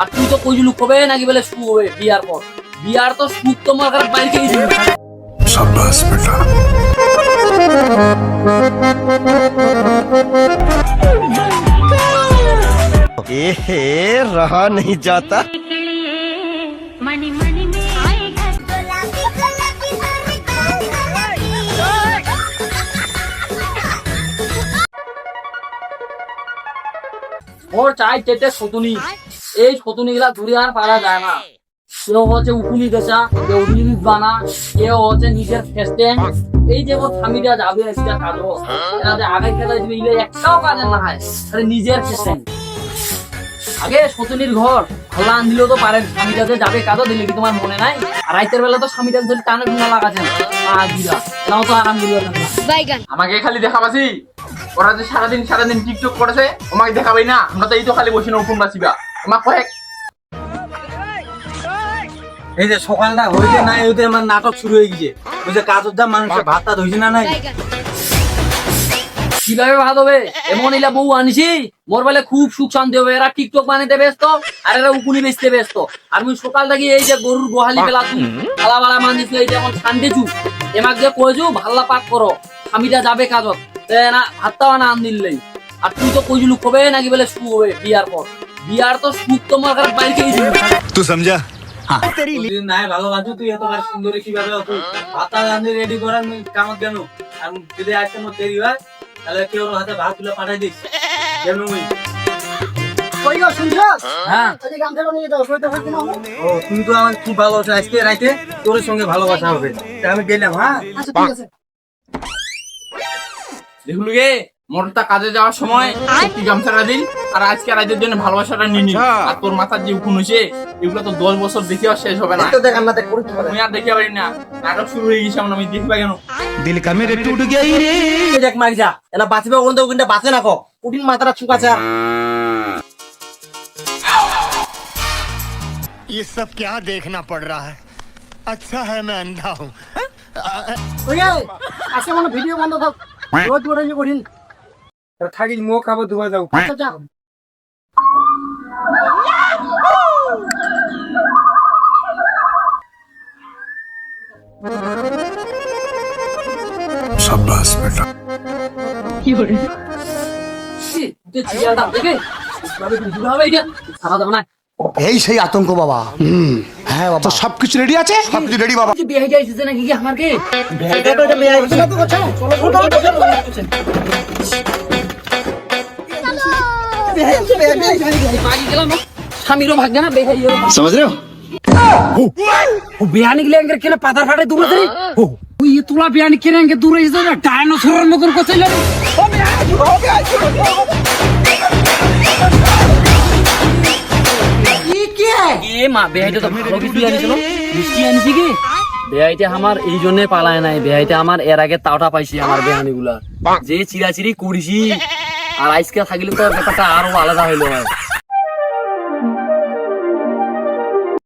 আর তুই তো কইলু কবে নাকি বলে সু হবে বিয়ার পর বিয়ার তো সুখ তোমার ঘরে বাইরে খেয়ে দিবি शाबाश बेटा एहे रहा नहीं जाता मणि मणि में आएगा गुलाबी गुलाबी सारी ওর চাই চেটে সতুনি এই সতুনি গুলা দূরে আর পারা যায় না। কেউ হচ্ছে উকুনি দেশা কেউ বানা কেউ হচ্ছে নিজের ফেস্টেন এই যে স্বামীরা যাবে সেটা কাজও এরা যে আগে খেলা দিবে ইলে একটাও কাজের না হয় খালি নিজের ফেস্টেন আগে সতুনির ঘর ভালো আন দিলেও তো পারেন স্বামীটা যে যাবে কাজও দিলে কি তোমার মনে নাই? আর রাইতের বেলা তো স্বামীটা ধরে টানে গুণা লাগাছেন আ দিরা এরাও তো আরাম দিল আমাকে খালি দেখা দেখাবাসি ওরা যে সারাদিন সারাদিন টিকটক করেছে আমাকে দেখাবেই না আমরা তো এই তো খালি বসে নতুন বাসিবা কয়েক। এই যে সকালটা হইতে নাই হইতে আমার নাটক শুরু হয়ে গেছে। ওই যে কাজের দাম মানুষের ভাত টাত হয়েছে না নাই? কীভাবে ভাত হবে? এমন ইলা বউ আনিছি মোর বেলে খুব সুখ শান্তি হবে। এরা টিকটক বানাইতে ব্যস্ত আর এরা উকুনি বেচতে ব্যস্ত। আর আমি সকাল থেকে এই যে গরুর গোহালি ফেলা তু ফালা ফালা মানদিছি এই যে এখন চু এমাক যে কইছু ভাল্লা পাক করো। স্বামীটা যাবে কাজত। তে না ভাতটাও না আন দিলেই আর তুই তো কইছিলু কবে নাকি বলে সু হবে বিয়ার পর। বিয়ার তো সুখ তো মার খারাপ বাইরে খেয়েছি তুই সমঝা নাই ভালো আছো তুই এত বার সুন্দরী কীভাবে অত ভাতা রান্ধি রেডি করার কামত কেন? আর যদি আজকে আমার দেরি হয় তাহলে কেউ হাতে ভাত তুলে পাঠাই দিস। কেন মুই হ্যাঁ। তুমি তো আমার খুব ভালোবাসা। আজকে রাইতে তোর সঙ্গে ভালোবাসা হবে। আমি গেলাম হ্যাঁ? দেখলু গে মোটরটা কাজে যাওয়ার সময় একটি গামছাটা দিন আর আজকে রাজের জন্য ভালোবাসাটা নিয়ে নিন আর তোর মাথার যে উকুন হয়েছে এগুলো তো দশ বছর দেখে আর শেষ হবে না আমি আর দেখতে পারি না নাটক শুরু হয়ে গেছে আমরা আমি দেখবা কেন दिल का मेरे टूट गया ही रे দেখ মার যা এলা বাঁচবে ওখান থেকে ওখানটা বাঁচে না কো উঠিন মাথাটা চুকাছে ये सब क्या देखना पड़ रहा है अच्छा है मैं अंधा हूँ আজকে মনে ভিডিও বন্ধ থাক রোজ করে যে কঠিন থাকি মো খাব ধোয়া যাও সাব্বাস এই সেই আতঙ্ক বাবা হুম হ্যাঁ বাবা সবকিছু রেডি আছে সবকিছু রেডি বাবা বিয়ে যাইছে নাকি আমাকে স্বামীরও ভাগ্য না বেহাই समझ रहे हो ও বিয়ানি গেলে আঙ্কের কেন পাতার ফাটে দূরে ধরে ও ওই এ তোলা বিয়ানি কেন আঙ্কে দূরে এসে না ডাইনোসরের মতন কোথায় ও এ মা বেহাইটা তো ভালো কিছু আনিছিল মিষ্টি আনিছি কি বেহাইটা আমার এই জন্য পালায় নাই বেহাইটা আমার এর আগে তাওটা পাইছি আমার বেহানি গুলা যে চিরাচিরি করিছি আর আজকে থাকলে তো ব্যাপারটা আরও আলাদা হইল হয়